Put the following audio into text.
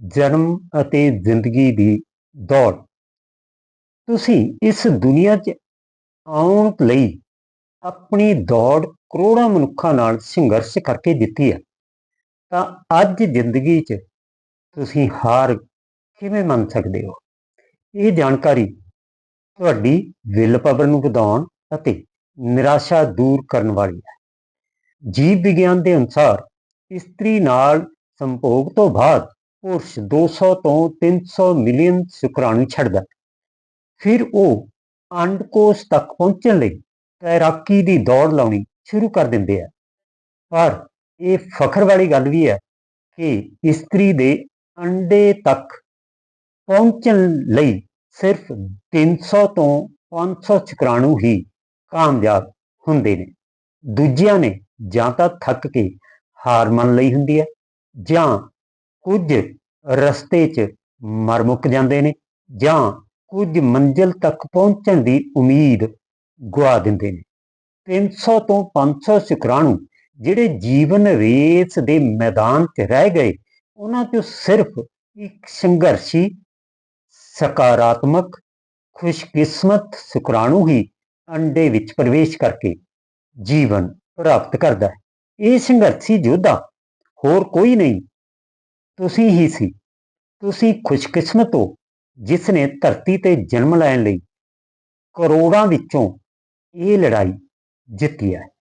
ਜਨਮ ਅਤੇ ਜ਼ਿੰਦਗੀ ਦੀ ਦੌੜ। ਤੁਸੀਂ ਇਸ ਦੁਨੀਆ 'ਚ ਆਉਣ ਲਈ ਆਪਣੀ ਦੌੜ ਕਰੋੜਾਂ ਮਨੁੱਖਾਂ ਨਾਲ ਸੰਘਰਸ਼ ਕਰਕੇ ਦਿੱਤੀ ਹੈ। ਤਾਂ ਅੱਜ ਜ਼ਿੰਦਗੀ 'ਚ ਤੁਸੀਂ ਹਾਰ ਕਿਵੇਂ ਮੰਨ ਸਕਦੇ ਹੋ? ਇਹ ਜਾਣਕਾਰੀ ਤੁਹਾਡੀ ਵਿਲ ਪਾਵਰ ਨੂੰ ਵਧਾਉਣ ਅਤੇ ਨਿਰਾਸ਼ਾ ਦੂਰ ਕਰਨ ਵਾਲੀ ਹੈ। ਜੀਵ ਵਿਗਿਆਨ ਦੇ ਅਨੁਸਾਰ ਇਸਤਰੀ ਨਾਲ ਸੰਭੋਗ ਤੋਂ ਬਾਅਦ ਪੁਰਸ਼ 200 ਤੋਂ 300 ਮਿਲੀਅਨ ਸ਼ੁਕਰਾਣੂ ਛੱਡਦਾ ਫਿਰ ਉਹ ਅੰਡਕੋਸ਼ ਤੱਕ ਪਹੁੰਚਣ ਲਈ ਤੈਰਾਕੀ ਦੀ ਦੌੜ ਲਾਉਣੀ ਸ਼ੁਰੂ ਕਰ ਦਿੰਦੇ ਆ। ਪਰ ਇਹ ਫਖਰ ਵਾਲੀ ਗੱਲ ਵੀ ਹੈ ਕਿ ਇਸਤਰੀ ਦੇ ਅੰਡੇ ਤੱਕ ਪਹੁੰਚਣ ਲਈ ਸਿਰਫ 300 ਤੋਂ 500 ਸ਼ੁਕਰਾਣੂ ਹੀ ਕਾਮਯਾਬ ਹੁੰਦੇ ਨੇ। ਦੂਜਿਆਂ ਨੇ ਜਾਂ ਤਾਂ ਥੱਕ ਕੇ ਹਾਰ ਮੰਨ ਲਈ ਹੁੰਦੀ ਹੈ ਜਾਂ ਕੁਝ ਰਸਤੇ 'ਚ ਮਰ ਮੁੱਕ ਜਾਂਦੇ ਨੇ ਜਾਂ ਕੁਝ ਮੰਜ਼ਿਲ ਤੱਕ ਪਹੁੰਚਣ ਦੀ ਉਮੀਦ ਗਵਾ ਦਿੰਦੇ ਨੇ। 300 ਤੋਂ 500 ਸ਼ੁਕਰਾਣੂ ਜਿਹੜੇ ਜੀਵਨ ਰੇਸ ਦੇ ਮੈਦਾਨ 'ਚ ਰਹਿ ਗਏ, ਉਹਨਾਂ 'ਚੋਂ ਸਿਰਫ ਇੱਕ ਸੰਘਰਸ਼ੀ, ਸਕਾਰਾਤਮਕ, ਖੁਸ਼ਕਿਸਮਤ ਸ਼ੁਕਰਾਣੂ ਹੀ ਅੰਡੇ ਵਿੱਚ ਪ੍ਰਵੇਸ਼ ਕਰਕੇ ਜੀਵਨ ਪ੍ਰਾਪਤ ਕਰਦਾ ਹੈ। ਇਹ ਸੰਘਰਸ਼ੀ ਯੋਧਾ ਹੋਰ ਕੋਈ ਨਹੀਂ ਤੁਸੀਂ ਹੀ ਸੀ। ਤੁਸੀਂ ਖੁਸ਼ਕਿਸਮਤ ਹੋ, ਜਿਸ ਨੇ ਧਰਤੀ ਤੇ ਜਨਮ ਲੈਣ ਲਈ ਕਰੋੜਾਂ ਵਿੱਚੋਂ ਇਹ ਲੜਾਈ ਜਿੱਤੀ ਹੈ।